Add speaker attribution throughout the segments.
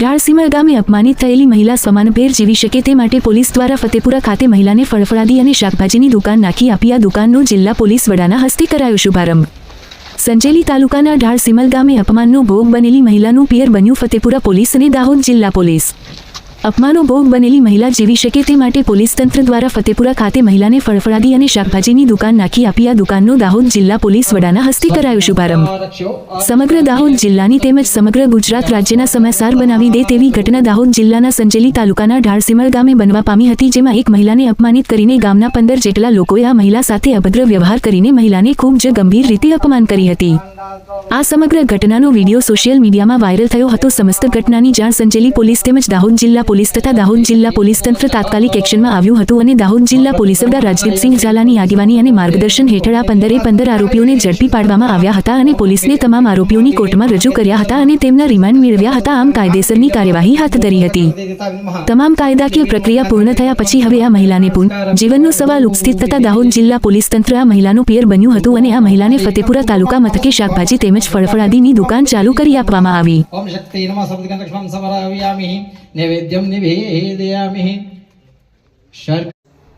Speaker 1: ધારસીમર ગામે અપમાનિત થયેલી મહિલા સમાનભેર જીવી શકે તે માટે પોલીસ દ્વારા ફતેપુરા ખાતે મહિલાને ફળફળાદી અને શાકભાજીની દુકાન નાખી આપી. આ દુકાનનો જિલ્લા પોલીસ વડાના હસ્તે કરાયો શુભારંભ. સંજેલી તાલુકાના ઢાળ સિમલ ગામે અપમાનનો ભોગ બનેલી મહિલાનું પિયર બન્યું ફતેપુરા પોલીસ અને દાહોદ જિલ્લા પોલીસ. અપમાનો ભોગ બનેલી મહિલા જીવી શકે તે માટે પોલીસ તંત્ર દ્વારા ફતેપુરા ખાતે મહિલાને ફળફળાદી અને શાકભાજીની દુકાન નાખી આપી આ દુકાનનો દાહોદ જિલ્લા પોલીસ વડાના હસ્તે કરાયો શુભારંભ. સમગ્ર દાહોદ જિલ્લાની તેમજ સમગ્ર ગુજરાત રાજ્યના સમાચાર બનાવી દે તેવી ઘટના દાહોદ જિલ્લાના સંજેલી તાલુકાના ઢાળસીમળ ગામે બનવા પામી હતી, જેમાં એક મહિલાને અપમાનિત કરીને ગામના પંદર જેટલા લોકોએ આ મહિલા સાથે અભદ્ર વ્યવહાર કરીને મહિલાને ખૂબ જ ગંભીર રીતે અપમાન કરી હતી. આ સમગ્ર ઘટનાનો વીડિયો સોશિયલ મીડિયામાં વાયરલ થયો હતો. સમસ્ત ઘટનાની જાણ સંજેલી પોલીસ તેમજ દાહોદ જિલ્લા પોલીસ તથા દાહોદ જિલ્લા પોલીસ તંત્ર તાત્કાલિક એક્શનમાં આવ્યું હતું અને દાહોદ જિલ્લા પોલીસ વડા રાજદીપસિંહ ઝાલાની આગેવાની અને માર્ગદર્શન હેઠળ આ પંદરે પંદર આરોપીઓને ઝડપી પાડવામાં આવ્યા હતા અને પોલીસને તમામ આરોપીઓની કોર્ટમાં રજૂ કર્યા હતા અને તેમના રિમાન્ડ મેળવ્યા હતા. આમ કાયદેસરની કાર્યવાહી હાથ ધરી હતી. તમામ કાયદાકીય પ્રક્રિયા પૂર્ણ થયા પછી હવે આ મહિલાને પૂર્ણ જીવનનો સવાલ ઉપસ્થિત થતા દાહોદ જિલ્લા પોલીસ તંત્ર આ મહિલાનું પિયર બન્યું હતું અને આ મહિલાને ફતેપુરા તાલુકા મથકે શાકભાજી તેમજ ફળફળાદીની દુકાન ચાલુ કરી આપવામાં આવી.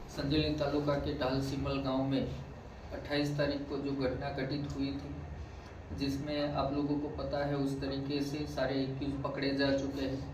Speaker 2: संजली तालुका के डाल सिमल गाँव में 28 तारीख को जो घटना घटित हुई थी, जिसमें आप लोगों को पता है, उस तरीके से सारे पकड़े जा चुके हैं।